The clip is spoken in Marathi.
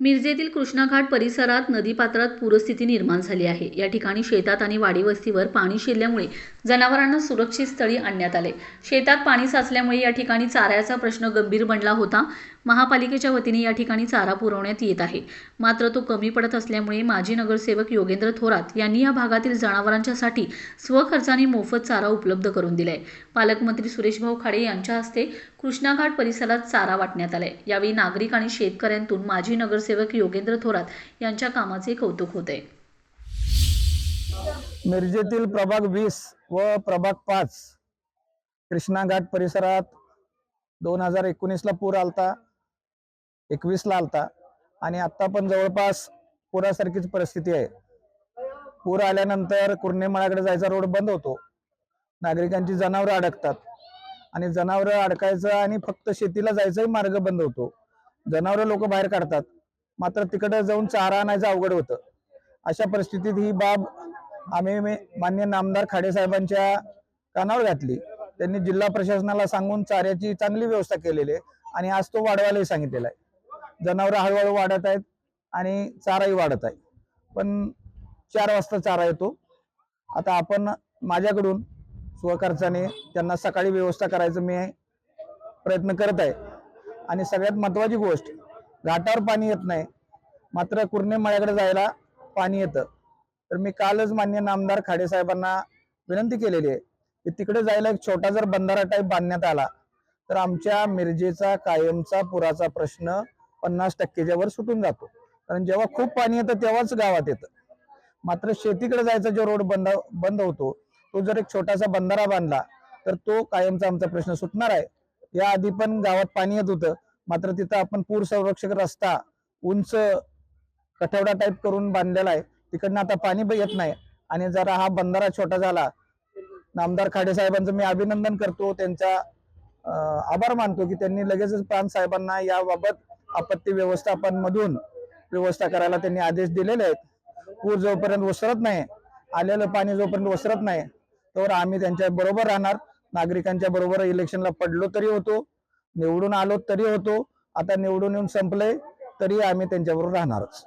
मिरजेतील कृष्णाघाट परिसरात नदीपात्रात पूरस्थिती निर्माण झाली आहे. या ठिकाणी शेतात आणि वाडी वस्तीवर पाणी शिरल्यामुळे जनावरांना सुरक्षित स्थळी आणण्यात आले. शेतात पाणी साचल्यामुळे या ठिकाणी चाऱ्याचा प्रश्न गंभीर बनला होता. महापालिकेच्या वतीने या ठिकाणी चारा पुरवण्यात येत आहे. मात्र तो कमी पडत असल्यामुळे माजी नगरसेवक योगेंद्र थोरात यांनी या भागातील जनावरांच्यासाठी स्वखर्चाने मोफत चारा उपलब्ध करून दिलाय. पालकमंत्री सुरेशभाऊ खाडे यांच्या हस्ते कृष्णाघाट परिसरात चारा वाटण्यात आलाय. यावेळी नागरिक आणि शेतकऱ्यांतून माजी नगरसेवक योगेंद्र थोरात यांच्या कामाचे कौतुक होते मिरजेतील प्रभाग वीस व प्रभाग पाच कृष्णाघाट परिसरात दोन हजार एकोणीसला पूर आलता. एकवीसला आलता. आणि आता पण जवळपास पुरासारखीच परिस्थिती आहे. पूर आल्यानंतर कुर्णेमाळाकडे जायचा रोड बंद होतो. नागरिकांची जनावरं अडकतात. आणि जनावरं अडकायचं आणि फक्त शेतीला जायचाही मार्ग बंद होतो. जनावरं लोक बाहेर काढतात. मात्र तिकडे जाऊन चारा आणायचं अवघड होतं. अशा परिस्थितीत ही बाब आम्ही मान्य नामदार खाडे साहेबांच्या कानावर घातली. त्यांनी जिल्हा प्रशासनाला सांगून चाऱ्याची चांगली व्यवस्था केलेली आहे. आणि आज तो वाढवायलाही सांगितलेला आहे. जनावरं हळूहळू वाढत आहेत आणि चाराही वाढत आहे. पण चार वाजता चारा येतो. आता आपण माझ्याकडून स्वखर्चाने त्यांना सकाळी व्यवस्था करायचं मी प्रयत्न करत आहे. आणि सगळ्यात महत्त्वाची गोष्ट घाटावर पाणी येत नाही. मात्र कुर्णे मळ्याकडे जायला पाणी येतं. तर मी कालच मान्य नामदार खाडे साहेबांना विनंती केलेली आहे की तिकडे जायला एक छोटा जर बंधारा टाईप बांधण्यात आला तर आमच्या मिरजेचा कायमचा पुराचा प्रश्न पन्नास टक्केच्या वर सुटून जातो. कारण जेव्हा खूप पाणी येतं तेव्हाच गावात येतं. मात्र शेतीकडे जायचा जो रोड बंद बंद होतो तो जर एक छोटासा बंधारा बांधला तर तो कायमचा आमचा प्रश्न सुटणार आहे. या आधी पण गावात पाणी येत होतं मात्र तिथं आपण पूर संरक्षक रस्ता उंच कठवडा टाईप करून बांधलेला आहे. तिकडनं आता पाणी येत नाही. आणि जरा हा बंधारा छोटा झाला नामदार खाडे साहेबांचं मी अभिनंदन करतो. त्यांचा आभार मानतो की त्यांनी लगेचच प्रांत साहेबांना याबाबत आपत्ती व्यवस्थापन मधून व्यवस्था करायला त्यांनी आदेश दिलेले आहेत. पूर जोपर्यंत ओसरत नाही आलेलं पाणी जोपर्यंत ओसरत नाही तर आम्ही त्यांच्या बरोबर राहणार. नागरिकांच्या बरोबर इलेक्शनला पडलो तरी होतो निवडून आलो तरी होतो. आता निवडून येऊन संपले तरी आम्ही त्यांच्याबरोबर राहणारच.